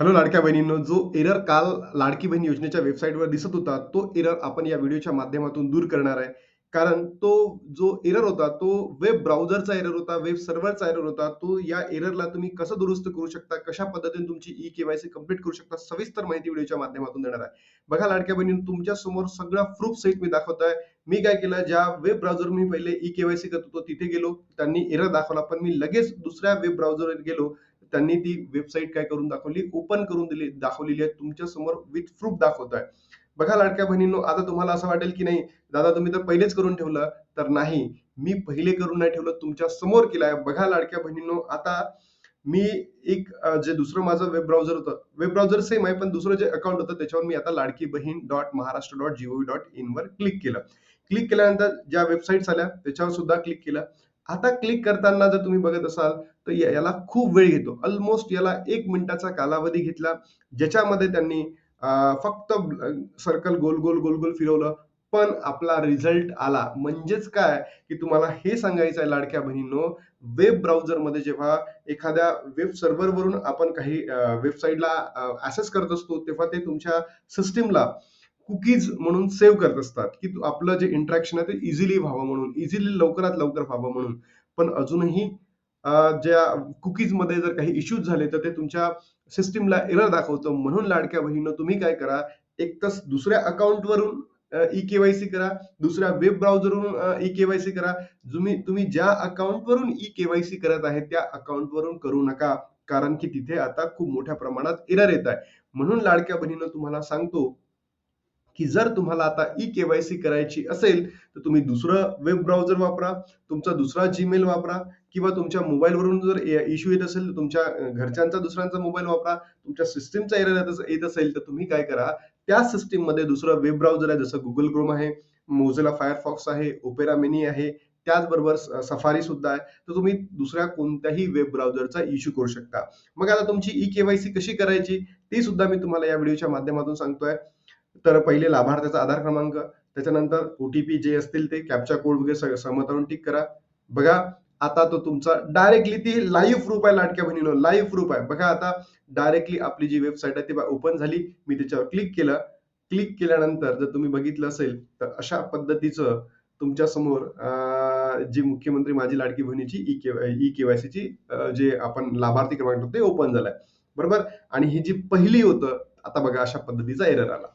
Hello लाडक्या बहिणींनो जो error काल लाडकी बहीण योजनेच्या वेबसाईटवर दिसत होता तो एरर आपण या व्हिडिओच्या माध्यमातून दूर करणार आहे. कारण तो जो एरर होता तो वेब ब्राउझरचा एरर होता वेब सर्व्हरचा एरर होता तो या एररला तुम्ही कसं दुरुस्त करू शकता कशा पद्धतीने तुमची ई केवायसी कंप्लीट करू शकता सविस्तर माहिती व्हिडिओच्या माध्यमातून देणार आहे. बघा लाडक्या बहिणी तुमच्यासमोर सगळ्या प्रूफ सहित मी दाखवत आहे. मी काय केलं ज्या वेब ब्राउझर मी पहिले ई केवायसी करत होतो तिथे गेलो त्यांनी एरर दाखवला पण मी लगेच दुसऱ्या वेब ब्राउझरवर गेलो त्यांनी ती वेबसाईट काय करून दाखवली? ओपन करून दिली दाखवलेली आहे. तुमच्यासमोर विथ प्रूफ दाखवत आहे. बघा लाडक्या बहिणींनो आता तुम्हाला असं वाटेल की नाही दादा तुम्ही तर पहिलेच करून ठेवलं तर नाही. मी पहिले करून नाही ठेवलं तुमच्यासमोर केलं आहे. बघा लाडक्या बहिणींनो आता मी एक जे दुसरं माझं वेब ब्राउझर होतं वेब ब्राउझर सेम आहे पण दुसरं जे अकाउंट होतं त्याच्यावर मी आता Ladki Bahin dot Maharashtra dot GOV dot in वर क्लिक केलं. क्लिक केल्यानंतर ज्या वेबसाईट्स आल्या त्याच्यावर सुद्धा क्लिक केलं. आता क्लिक करताना जर तुम्ही बघत असाल तर याला खूप वेळ घेतो. ऑलमोस्ट याला एक मिनिटाचा कालावधी घेतला ज्याच्यामध्ये त्यांनी फक्त सर्कल गोल गोल गोल गोल फिरवलं पण आपला रिझल्ट आला. म्हणजेच काय? की तुम्हाला हे सांगायचं आहे लाडक्या बहिणींनो वेब ब्राउझरमध्ये जेव्हा एखाद्या वेब सर्व्हरवरून आपण काही वेबसाईटला ऍक्सेस करत असतो तेव्हा ते तुमच्या सिस्टीमला कुकीज म्हणून सेव्ह करत असतात की आपलं जे इंटरॅक्शन आहे ते इझिली व्हावं म्हणून इझिली लवकरात लवकर व्हावं म्हणून. पण अजूनही ज्या कुकीजमध्ये जर काही इश्यूज झाले तर ते तुमच्या सिस्टीमला एरर दाखवतं. म्हणून लाडक्या बहिणीनं तुम्ही काय करा एक तर दुसऱ्या अकाउंट वरून ई केवायसी करा दुसऱ्या वेब ब्राउझरवरून ई केवायसी करा. तुम्ही तुम्ही ज्या अकाउंट वरून ई केवायसी करत आहे त्या अकाउंट वरून करू नका कारण की तिथे आता खूप मोठ्या प्रमाणात एरर येत आहे. म्हणून लाडक्या बहिणीनं तुम्हाला सांगतो की जर तुम्हाला आता ई केवायसी करायची असेल तर तुम्ही दुसरं वेब ब्राउझर वापरा तुमचा दुसरा जीमेल वापरा किंवा तुमच्या मोबाईलवरून जर इश्यू येत असेल तर तुमच्या घरच्यांचा दुसऱ्यांचा मोबाईल वापरा तुमच्या सिस्टीमचा एरर येत असेल तर तुम्ही काय करा त्या सिस्टीममध्ये दुसरं वेब ब्राउझर आहे जसं गुगल क्रोम आहे मोझेला फायरफॉक्स आहे ओपेरा मिनी आहे त्याचबरोबर सफारी सुद्धा आहे तर तुम्ही दुसऱ्या कोणत्याही वेब ब्राउझरचा इश्यू करू शकता. मग आता तुमची ई केवायसी कशी करायची ती सुद्धा मी तुम्हाला या व्हिडिओच्या माध्यमातून सांगतोय. तर पहिले लाभार्थ्याचा आधार क्रमांक त्याच्यानंतर ओटीपी जे असतील ते कॅप्चा कोड वगैरे सगळं टिक करा. बघा आता तो तुमचा डायरेक्टली ती लाईव्ह प्रूफ आहे लाडक्या बहिणीनो लाईव्ह प्रूफ आहे. बघा आता डायरेक्टली आपली जी वेबसाईट आहे ती ओपन झाली. मी त्याच्यावर क्लिक केलं. क्लिक केल्यानंतर जर तुम्ही बघितलं असेल तर अशा पद्धतीचं तुमच्यासमोर जी मुख्यमंत्री माझी लाडकी बहिणीची ई के ई केवायसीची जे आपण लाभार्थी क्रमांक ते ओपन झालाय. बरोबर? आणि ही जी पहिली होतं आता बघा अशा पद्धतीचा एरर आला.